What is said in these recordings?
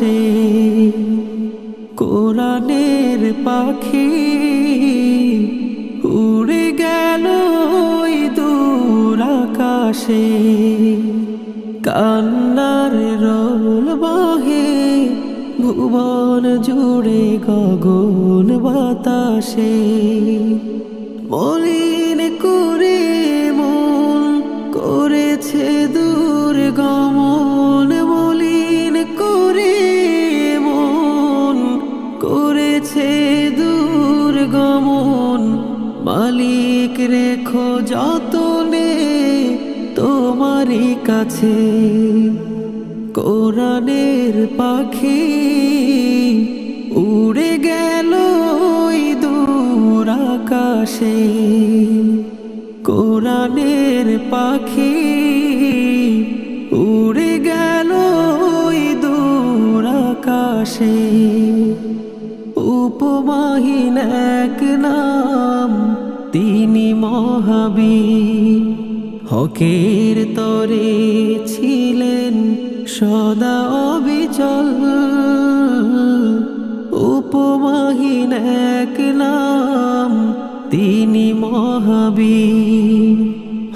আকাশে কোরআনের পাখি উড়ে গেল দূর আকাশে। কান্নার রোল বাহে, ভুবন জুড়ে গগন বাতাসে। মলিন মালিক রেখো যতনে তোমারই কাছে। কোরআনের পাখি উড়ে গেল দূর আকাশে। কোরআনের পাখি উড়ে গেল দূর আকাশে। উপমাহীন এক নাম তিনি মহাবীর, হকের তরে ছিলেন সদা অবিচল। উপমাহীন এক নাম তিনি মহাবীর,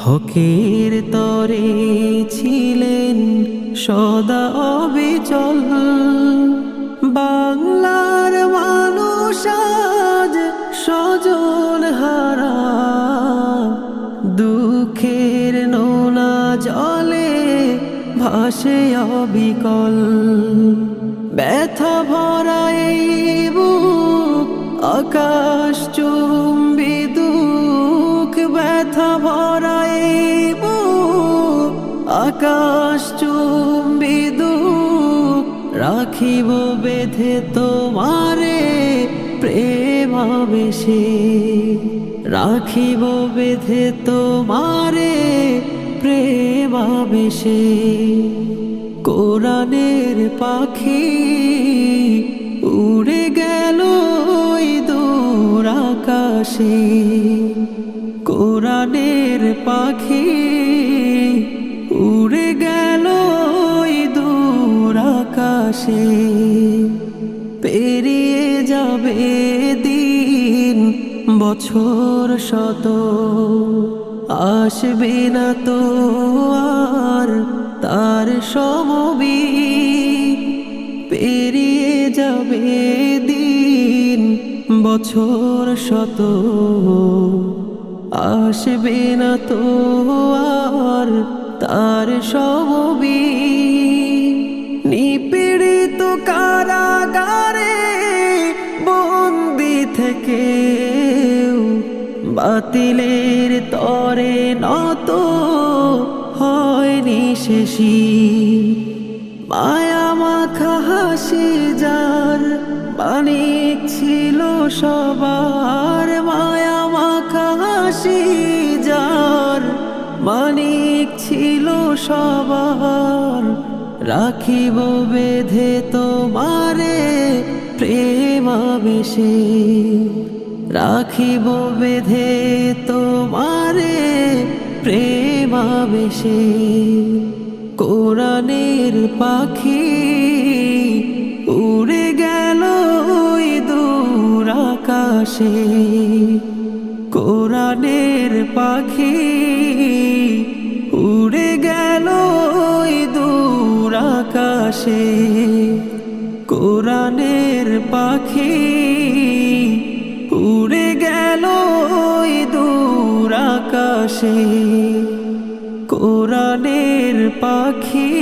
হকের তরে ছিলেন সদা অবিচল। বাংলার মানুষ সজন হারা, দুঃখের নোনা জলে ভাসে অবিকল। ব্যথা ভরা আকাশ চুম্বি দুঃখ। ব্যথা ভরা আকাশ চুম্বি দুঃখ। রাখিব বেঁধে তোমারে প্রেমাবেশে রাখিব বেঁধে তোমারে প্রেমাবেশে। কোরআনের পাখি উড়ে গেল দূর আকাশে। কোরআনের পাখি উড়ে গেল দূর আকাশে। পেরিয়ে যাবে দিন বছর শত আসবে না তো আর তার সমবি পেরিয়ে যাবে দিন, বছর শত আসবে না তো আর তার সমবি নিপীড়িত কারাগারে বাতিলের তরে নত হয়নি শেষি। মায়া মাখা হাসি যার মানিক ছিল সবার। মায়া মাখা হাসি যার মানিক ছিল সবার। রাখিব বেঁধে তোমারে প্রেমাবেশে রাখিব বেঁধে তোমারে প্রেমাবেশে। কোরআনের পাখি উড়ে গেল দূর আকাশে। কোরআনের পাখি উড়ে গেল দূর আকাশে। কোরআনের পাখি আকাশে কোরআনের পাখি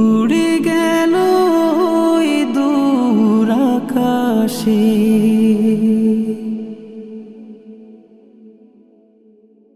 উড়ে গেল দূর আকাশে।